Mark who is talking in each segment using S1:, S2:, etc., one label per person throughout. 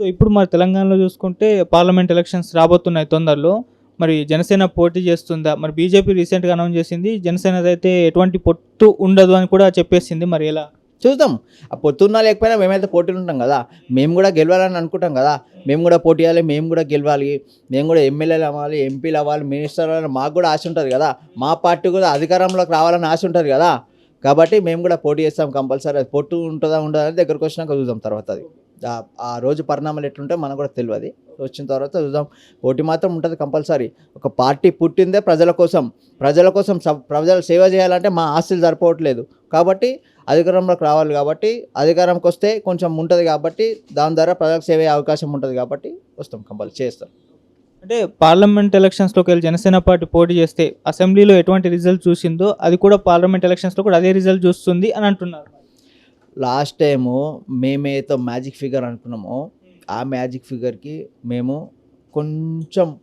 S1: So ఇప్పుడు మరి తెలంగాణలో చూసుకుంటే పార్లమెంట్ ఎలక్షన్స్ రాబోతున్నాయి తొందరలో. మరి జనసేన పోటీ చేస్తుందా? మరి బీజేపీ రీసెంట్గా అనౌన్స్ చేసింది జనసేనది అయితే ఎటువంటి పొత్తు ఉండదు అని కూడా చెప్పేసింది మరి ఎలా?
S2: చూద్దాం. ఆ పొత్తున్నా లేకపోయినా మేమైతే పోటీలు ఉంటాం కదా. మేము కూడా గెలవాలని అనుకుంటాం కదా. మేము కూడా పోటీ చేయాలి మేము కూడా గెలవాలి. మేము కూడా ఎమ్మెల్యేలు అవ్వాలి ఎంపీలు అవ్వాలి మినిస్టర్ అవ్వాలి మాకు కూడా ఆశ ఉంటుంది కదా. మా పార్టీ కూడా అధికారంలోకి రావాలని ఆశ ఉంటుంది కదా. కాబట్టి మేము కూడా పోటీ చేస్తాం కంపల్సరీ. అది పొట్టు ఉంటుందా ఉండదా అని దగ్గరకు వచ్చినాక చూద్దాం తర్వాత అది. ఆ- రోజు పరిణామాలు ఎట్లుంటే మనకు కూడా తెలియదు వచ్చిన తర్వాత చూద్దాం. పోటీ మాత్రం ఉంటుంది కంపల్సరీ. ఒక పార్టీ పుట్టిందే ప్రజల కోసం. ప్రజల కోసం స- ప్రజలు సేవ చేయాలంటే మా ఆస్తులు సరిపోవట్లేదు. కాబట్టి అధికారంలోకి రావాలి కాబట్టి అధికారంకి వస్తే కొంచెం ఉంటుంది కాబట్టి దాని ద్వారా ప్రజలకు సేవ అయ్యే అవకాశం ఉంటుంది కాబట్టి వస్తాం కంపల్సరీ చేస్తాం.
S1: అంటే పార్లమెంట్ ఎలక్షన్స్లోకి వెళ్ళి జనసేన పార్టీ పోటీ చేస్తే అసెంబ్లీలో ఎటువంటి రిజల్ట్ చూసిందో అది కూడా పార్లమెంట్ ఎలక్షన్స్లో కూడా అదే రిజల్ట్ చూస్తుంది అని అంటున్నారు.
S2: లాస్ట్ టైము మేమేతో మ్యాజిక్ ఫిగర్ అనుకున్నామో. ఆ మ్యాజిక్ ఫిగర్కి మేము కొంచెం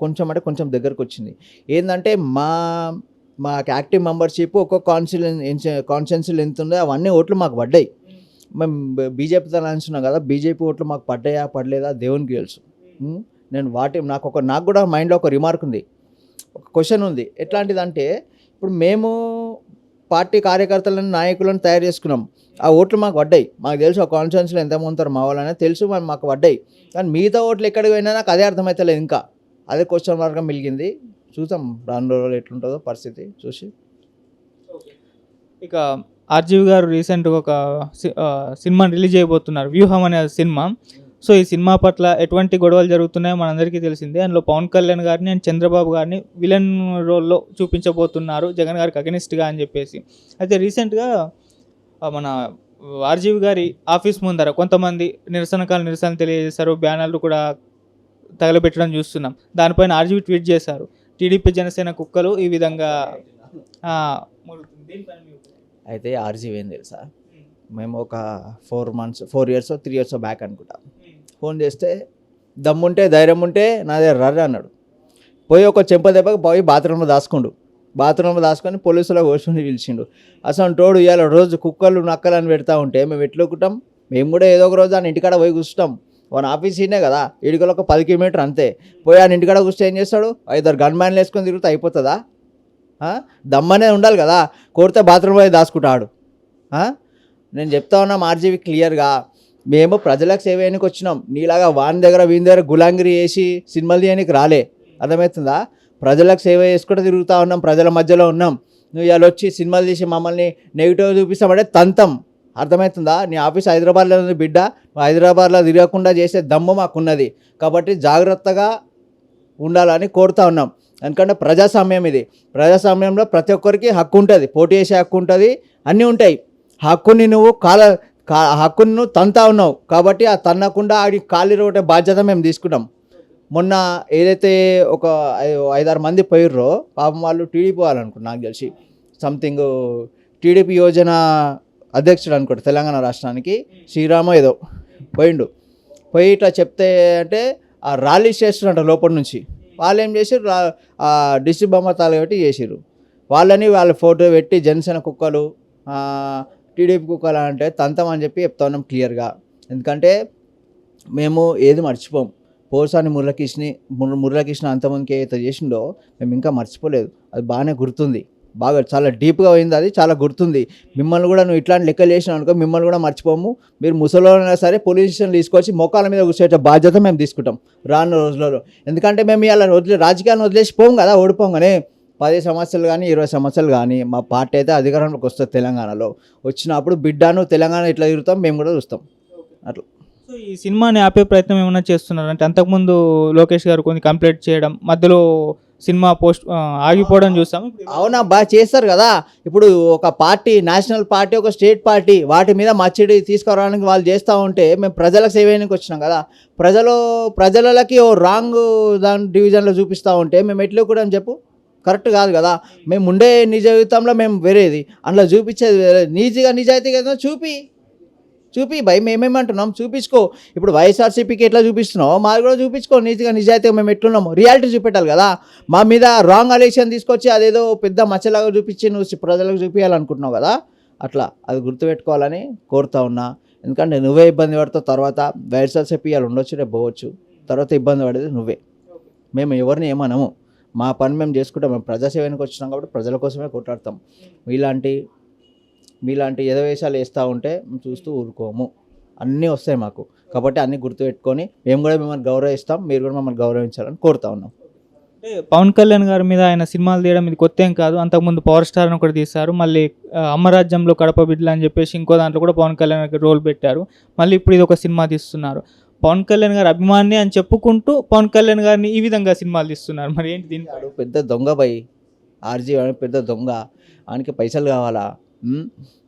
S2: కొంచెం అంటే కొంచెం దగ్గరకు వచ్చింది. ఏంటంటే మా మా యాక్టివ్ మెంబర్షిప్ ఒక్కొక్క కాన్సిల్ కాన్స్టిట్యున్సీలు ఎంత ఉందో. అవన్నీ ఓట్లు మాకు పడ్డాయి. మేము బీజేపీతో అంటున్నాం కదా బీజేపీ ఓట్లు మాకు పడ్డాయా పడలేదా దేవునికి తెలుసు. నేను వాటి నాకు ఒక నాకు కూడా మైండ్లో ఒక రిమార్క్ ఉంది. ఒక క్వశ్చన్ ఉంది. ఎట్లాంటిదంటే ఇప్పుడు మేము పార్టీ కార్యకర్తలను నాయకులను తయారు చేసుకున్నాం. ఆ ఓట్లు మాకు పడ్డాయి. మాకు తెలుసు ఆ కాన్స్టిట్యున్సీలో ఎంతమంది ఉంటారు మా వాళ్ళని. తెలుసు మరి మాకు పడ్డాయి. కానీ మిగతా ఓట్లు ఎక్కడికి పోయినా నాకు అదే అర్థమవుతలేదు ఇంకా. అదే క్వశ్చన్ మార్గం మిలిగింది చూద్దాం రాను రోజులు ఎట్లుంటుందో పరిస్థితి చూసి.
S1: ఇక ఆర్జీవి గారు రీసెంట్గా ఒక సినిమా రిలీజ్ చేయబోతున్నారు. వ్యూహం అనే సినిమా. సో ఈ సినిమా పట్ల ఎటువంటి గొడవలు జరుగుతున్నాయో మనందరికీ తెలిసిందే. అందులో పవన్ కళ్యాణ్ గారిని అండ్ చంద్రబాబు గారిని విలన్ రోల్లో చూపించబోతున్నారు. జగన్ గారికి అగనిస్ట్గా అని చెప్పేసి. అయితే రీసెంట్గా మన ఆర్జీవి గారి ఆఫీస్ ముందర కొంతమంది నిరసనకాలు నిరసన తెలియజేశారు. బ్యానర్లు కూడా తగలబెట్టడం చూస్తున్నాం. దానిపైన ఆర్జీవి ట్వీట్ చేశారు. టీడీపీ జనసేన కుక్కలు ఈ విధంగా
S2: అయితే ఆర్జీవి ఏం తెలుసా? మేము ఒక four months four years three years back అనుకుంటాం. ఫోన్ చేస్తే దమ్ముంటే ధైర్యం ఉంటే నా దగ్గర రర్ర అన్నాడు. పోయి ఒక చెంప దెబ్బకి పోయి బాత్రూంలో దాచుకోండు. బాత్రూంలో దాచుకొని పోలీసులో కూర్చొని పిలిచిండు. అసలు తోడు ఇవాళ రోజు కుక్కలు నక్కలు అని పెడతా ఉంటే మేము ఎట్లుకుంటాం మేము కూడా ఏదో ఒక రోజు ఆయన ఇంటికాడ పోయి కూర్చుంటాం. వన్ ఆఫీస్ ఈయనే కదా ఇడికలు ఒక పది కిలోమీటర్ అంతే. పోయి ఆయన ఇంటికాడ కూర్చొని ఏం చేస్తాడు? ఐదారు గన్ మ్యాన్లు వేసుకొని తిరుగుతూ అయిపోతుందా? దమ్మనే ఉండాలి కదా కోరితే బాత్రూమ్ పోయి దాచుకుంటాడు. నేను చెప్తా ఉన్నా మార్జీవి క్లియర్గా మేము ప్రజలకు సేవ చేయడానికి వచ్చినాం. నీలాగా వాని దగ్గర వీని దగ్గర గులాంగిరి వేసి సినిమాలు చేయడానికి రాలే. అర్థమవుతుందా? ప్రజలకు సేవ చేసుకుంటూ తిరుగుతూ ఉన్నాం ప్రజల మధ్యలో ఉన్నాం. నువ్వు ఇవాళ వచ్చి సినిమాలు తీసి మమ్మల్ని నెగిటివ్ చూపిస్తామంటే తంతం. అర్థమవుతుందా? నీ ఆఫీస్ హైదరాబాద్లో ఉంది బిడ్డ. నువ్వు హైదరాబాద్లో తిరగకుండా చేసే దమ్ము మాకున్నది. కాబట్టి జాగ్రత్తగా ఉండాలని కోరుతా ఉన్నాం. ఎందుకంటే ప్రజాస్వామ్యం ఇది. ప్రజాస్వామ్యంలో ప్రతి ఒక్కరికి హక్కు ఉంటుంది. పోటీ చేసే హక్కు ఉంటుంది. అన్నీ ఉంటాయి. హక్కుని నువ్వు కాల హక్కును తంతా ఉన్నావు. కాబట్టి ఆ తన్నకుండా ఆడి ఖాళీ ఒకటే బాధ్యత మేము తీసుకున్నాం. మొన్న ఏదైతే ఒక ఐదారు మంది పోయిర్రో పాపం వాళ్ళు టీడీపీ వాళ్ళు నాకు తెలిసి. సంథింగ్ టీడీపీ యోజన అధ్యక్షుడు అనుకుంటా తెలంగాణ రాష్ట్రానికి. శ్రీరామ ఏదో పోయిండు. పోయి ఇట్లా చెప్తే అంటే ఆ ర్యాలీ చేస్తున్నట్ట లోపల నుంచి. వాళ్ళు ఏం చేసారు ఆ డిస్ట్రిక్ట్ బొమ్మ తాలగట్టి చేసిర్రు. వాళ్ళని వాళ్ళ ఫోటో పెట్టి జనసేన కుక్కలు టీడీపీకి టీడీపీ అంటే తంతం అని చెప్పి చెప్తా ఉన్నాం క్లియర్గా. ఎందుకంటే మేము ఏది మర్చిపోం. పోసాని మురళకృష్ణని ముర మురళకృష్ణ అంతమందికి ఏదైతే చేసిండో మేము ఇంకా మర్చిపోలేదు. అది బాగానే గుర్తుంది. బాగా చాలా డీప్గా పోయింది అది చాలా గుర్తుంది. మిమ్మల్ని కూడా నువ్వు ఇట్లాంటి లెక్కలు చేసినావు అనుకో మిమ్మల్ని కూడా మర్చిపోము. మీరు ముసలినా సరే పోలీస్ స్టేషన్ తీసుకొచ్చి మోకాల మీద కూర్చోట బాధ్యత మేము తీసుకుంటాం రానున్న రోజులలో. ఎందుకంటే మేము ఇలా వదిలే రాజకీయాన్ని వదిలేసి పోం కదా ఓడిపోగానే పది సంవత్సరాలు కానీ ఇరవై సంవత్సరాలు కానీ మా పార్టీ అయితే అధికారంలోకి వస్తుంది తెలంగాణలో. వచ్చినప్పుడు బిడ్డను తెలంగాణ ఇట్లా తిరుగుతాం మేము కూడా చూస్తాం. అట్లా.
S1: సో ఈ సినిమాని ఆపే ప్రయత్నం ఏమైనా చేస్తున్నారు? అంటే అంతకుముందు లోకేష్ గారు కొన్ని కంప్లీట్ చేయడం మధ్యలో సినిమా పోస్ట్ ఆగిపోవడం చూసాం ఇప్పుడు
S2: అవునా బాగా చేస్తారు కదా. ఇప్పుడు ఒక పార్టీ నేషనల్ పార్టీ ఒక స్టేట్ పార్టీ వాటి మీద మచ్చడి తీసుకురావడానికి వాళ్ళు చేస్తూ ఉంటే మేము ప్రజలకు సేవ చేయడానికి వచ్చినాం కదా. ప్రజలు ప్రజలకి ఓ రాంగ్ దాని డివిజన్లో చూపిస్తూ ఉంటే మేము ఎట్లా కూడా అని చెప్పు. కరెక్ట్ కాదు కదా. మేము ఉండే నిజ జీవితంలో మేము వేరేది. అందులో చూపించేది వేరే. నీజీగా నిజాయితీగా ఏదో చూపి. చూపి. భయ మేమేమంటున్నాం? చూపించుకో. ఇప్పుడు వైఎస్ఆర్సీపీకి ఎట్లా చూపిస్తున్నావు మాది కూడా చూపించుకో. నీతిగా నిజాయితీగా మేము ఎట్లున్నాము. రియాలిటీ చూపెట్టాలి కదా. మా మీద రాంగ్ అలేషన్ తీసుకొచ్చి అదేదో పెద్ద మచ్చలాగా చూపించి నువ్వు ప్రజలకు చూపించాలనుకుంటున్నావు కదా. అట్లా. అది గుర్తుపెట్టుకోవాలని కోరుతా ఉన్నా. ఎందుకంటే నువ్వే ఇబ్బంది పడతావు. తర్వాత వైఎస్ఆర్సీపీ వాళ్ళు ఉండొచ్చు రేపు పోవచ్చు. తర్వాత ఇబ్బంది పడేది నువ్వే. మేము ఎవరిని ఏమనము. మా పని మేము చేసుకుంటాం. మేము ప్రజాసేవనికి వచ్చినాం కాబట్టి ప్రజల కోసమే కొట్లాడతాం. మీలాంటి మీలాంటి ఎదవేశాలు వేస్తూ ఉంటే మేము చూస్తూ ఊరుకోము. అన్నీ వస్తాయి మాకు. కాబట్టి అన్నీ గుర్తుపెట్టుకొని మేము కూడా మిమ్మల్ని గౌరవిస్తాం. మీరు కూడా మమ్మల్ని గౌరవించాలని కోరుతా ఉన్నాం.
S1: అంటే పవన్ కళ్యాణ్ గారి మీద ఆయన సినిమాలు తీయడం ఇది కొత్త ఏం కాదు. అంతకుముందు పవర్ స్టార్ అని ఒకటి తీశారు. మళ్ళీ అమరాజ్యంలో అమ్మరాజ్యంలో కడప బిడ్డలు అని చెప్పేసి ఇంకో దాంట్లో కూడా పవన్ కళ్యాణ్ గారికి రోల్ పెట్టారు. మళ్ళీ ఇప్పుడు ఇది ఒక సినిమా తీస్తున్నారు. పవన్ కళ్యాణ్ గారు అభిమాని అని చెప్పుకుంటూ పవన్ కళ్యాణ్ గారిని ఈ విధంగా సినిమాలు తీస్తున్నారు. మరి ఏంటి దీని
S2: పెద్ద దొంగ బై. ఆర్జీ పెద్ద దొంగ. ఆయనకి పైసలు కావాలా?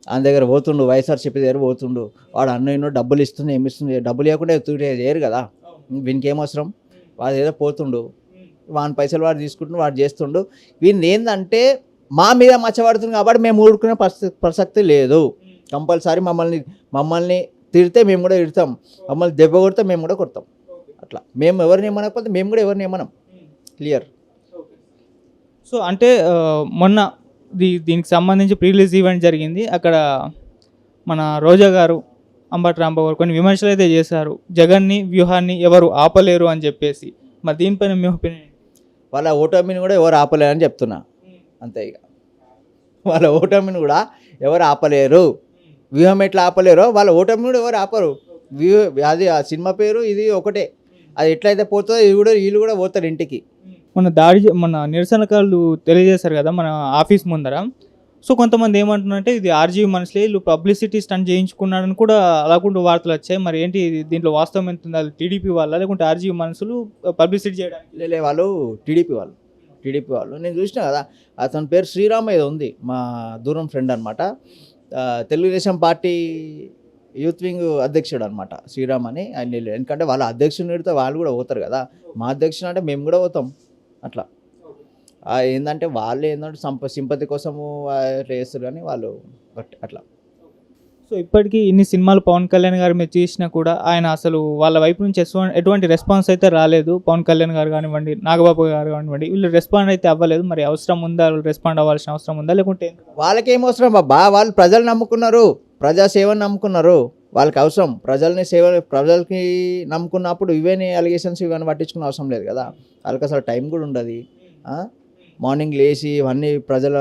S2: ఆయన దగ్గర పోతుండు వైఎస్ఆర్సీపీ దగ్గర పోతుండు. వాడు అన్నయ్య డబ్బులు ఇస్తుంది ఏమి ఇస్తుంది? డబ్బులు ఇవ్వకుండా ఎత్తుడే చేయరు కదా. వీనికి ఏం అవసరం? వాడు ఏదో పోతుండు. వాని పైసలు వాడు తీసుకుంటుండు వాడు చేస్తుండు. వీని ఏంటంటే మా మీద మచ్చబడుతుంది కాబట్టి మేము ఊరుకునే ప్రసక్తి లేదు. కంపల్సరీ మమ్మల్ని మమ్మల్ని తిడితే మేము కూడా తిడతాం. మమ్మల్ని దెబ్బ కొడితే మేము కూడా కొడతాం. అట్లా. మేము ఎవరిని ఏమనకపోతే మేము కూడా ఎవరిని ఏమనం. క్లియర్
S1: సో అంటే మొన్న దీ దీనికి సంబంధించి ప్రీ రిలీజ్ ఈవెంట్ జరిగింది. అక్కడ మన రోజా గారు అంబటి రాంబాబు గారు కొన్ని విమర్శలు అయితే చేశారు. జగన్ని వ్యూహాన్ని ఎవరు ఆపలేరు అని చెప్పేసి. మరి దీనిపైన మీ ఒపీనియన్
S2: వాళ్ళ ఓటమిని కూడా ఎవరు ఆపలేరని చెప్తున్నా. అంతే ఇక. వాళ్ళ ఓటమిని కూడా ఎవరు ఆపలేరు. వ్యూహం ఎట్లా ఆపలేరో వాళ్ళ ఓటమిని కూడా ఎవరు ఆపరు. వ్యూ అది ఆ సినిమా పేరు ఇది ఒకటే. అది ఎట్లయితే పోతుందో ఇది కూడా వీళ్ళు కూడా పోతారు ఇంటికి.
S1: మన దాడి మన నిరసనకారులు తెలియజేశారు కదా మన ఆఫీస్ ముందర. సో కొంతమంది ఏమంటున్నారంటే ఇది ఆర్జీవీ మనుషులే వీళ్ళు పబ్లిసిటీ స్టంట్ చేయించుకున్నాడని కూడా అలాగుంటూ వార్తలు వచ్చాయి. మరి ఏంటి దీంట్లో వాస్తవం ఎంత ఉంది? టీడీపీ వాళ్ళ లేకుంటే ఆర్జీవీ మనుషులు పబ్లిసిటీ చేయడానికి?
S2: లే వాళ్ళు టీడీపీ వాళ్ళు. టీడీపీ వాళ్ళు. నేను చూసిన కదా అతని పేరు శ్రీరామ్ ఏదో ఉంది మా దూరం ఫ్రెండ్ అనమాట తెలుగుదేశం పార్టీ యూత్ వింగ్ అధ్యక్షుడు అనమాట శ్రీరామ్ అని ఆయన వీళ్ళు- ఎందుకంటే వాళ్ళ అధ్యక్షుడు పెడితే వాళ్ళు కూడా పోతారు కదా. మా అధ్యక్షుడు అంటే మేము కూడా పోతాం. అట్లా. ఏంటంటే వాళ్ళు ఏంటంటే సంప సింపతి కోసము ఆ, చేస్తారు కానీ వాళ్ళు అట్లా.
S1: సో ఇప్పటికీ ఇన్ని సినిమాలు పవన్ కళ్యాణ్ గారి మీద చేసినా కూడా ఆయన అసలు వాళ్ళ వైపు నుంచి ఎటువంటి రెస్పాన్స్ అయితే రాలేదు. పవన్ కళ్యాణ్ గారు కానివ్వండి నాగబాబు గారు కానివ్వండి వీళ్ళు రెస్పాండ్ అయితే అవ్వలేదు. మరి అవసరం ఉందా? వాళ్ళు రెస్పాండ్ అవ్వాల్సిన అవసరం ఉందా? లేకుంటే
S2: వాళ్ళకేం అవసరం? బాబా వాళ్ళు ప్రజలు నమ్ముకున్నారు. ప్రజాసేవను నమ్ముకున్నారు. వాళ్ళకి అవసరం. ప్రజల్ని సేవ ప్రజలకి నమ్ముకున్నప్పుడు ఇవేని అలిగేషన్స్ ఇవన్నీ పట్టించుకునే అవసరం లేదు కదా. వాళ్ళకి అసలు టైం కూడా ఉండదు. మార్నింగ్ లేచి ఇవన్నీ ప్రజల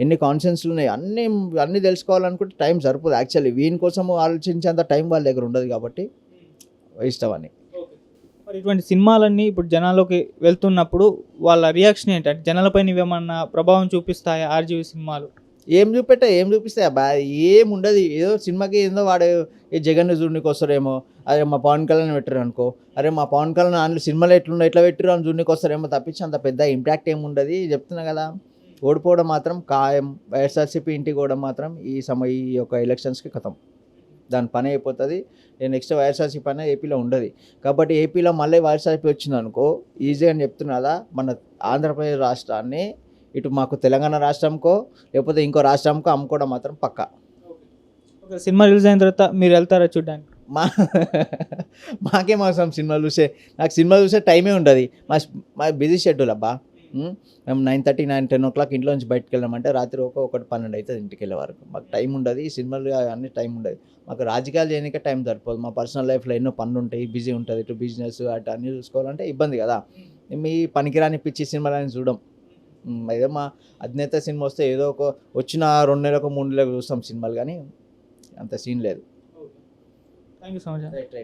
S2: ఎన్ని కాన్షియన్స్లు ఉన్నాయి అన్నీ అన్నీ తెలుసుకోవాలనుకుంటే టైం సరిపోదు. యాక్చువల్లీ వీని కోసం ఆలోచించేంత టైం వాళ్ళ దగ్గర ఉండదు కాబట్టి ఇష్టం అని
S1: మరి ఇటువంటి సినిమాలన్నీ ఇప్పుడు జనాల్లోకి వెళ్తున్నప్పుడు వాళ్ళ రియాక్షన్ ఏంటంటే జనాలపైన ఇవేమన్నా ప్రభావం చూపిస్తాయా ఆర్జీవీ సినిమాలు?
S2: ఏం చూపెట్టా? ఏం చూపిస్తాయి? అబ్బా ఏం ఉండదు ఏదో సినిమాకి ఏందో వాడు ఏ జగన్ చూడనికి వస్తారేమో అరే మా పవన్ కళ్యాణ్ పెట్టారు అనుకో అరే మా పవన్ కళ్యాణ్ అందులో సినిమాలు ఎట్లున్నా ఎట్లా పెట్టారు అని చూడనికి వస్తారేమో తప్పించి అంత పెద్ద ఇంపాక్ట్ ఏమి ఉండదు చెప్తున్నా కదా. ఓడిపోవడం మాత్రం ఖాయం. వైఎస్ఆర్సీపీ ఇంటికి కూడా మాత్రం ఈ సమ ఈ యొక్క ఎలక్షన్స్కి కథం. దాని పని అయిపోతుంది. నెక్స్ట్ వైఎస్ఆర్సీపీ పని ఏపీలో ఉండదు. కాబట్టి ఏపీలో మళ్ళీ వైఎస్ఆర్సీపీ వచ్చింది అనుకో ఈజీ అని చెప్తున్నదా మన ఆంధ్రప్రదేశ్ రాష్ట్రాన్ని ఇటు మాకు తెలంగాణ రాష్ట్రంకో లేకపోతే ఇంకో రాష్ట్రంకో అమ్ముకోవడం మాత్రం పక్కా.
S1: సినిమా రిలీజ్ అయిన తర్వాత మీరు వెళ్తారా చూడడానికి?
S2: మా మాకేం అవసరం సినిమాలు చూసే. నాకు సినిమా చూసే టైమే ఉండదు. మా మా బిజీ షెడ్యూల్ అబ్బా. మేము nine thirty nine ten o'clock ఇంట్లో నుంచి బయటకు వెళ్ళామంటే రాత్రి ఒక ఒకటి పన్నెండు అవుతుంది ఇంటికి వెళ్ళే వరకు. మాకు టైం ఉండదు ఈ సినిమాలు అన్ని టైం ఉండదు. మాకు రాజకీయాలు చేయడానికే టైం సరిపోదు. మా పర్సనల్ లైఫ్లో ఎన్నో పనులు ఉంటాయి బిజీ ఉంటుంది ఇటు బిజినెస్ అటు అన్నీ చూసుకోవాలంటే ఇబ్బంది కదా. మీ పనికిరాని పిచ్చి సినిమాలని చూడం. ఉమ్, ఏదో మా అధినేత సినిమా వస్తే ఏదో ఒక వచ్చిన రెండు నెలలకు మూడు నెలలకు చూస్తాం సినిమాలు కానీ అంత సీన్ లేదు.
S1: Thank you so much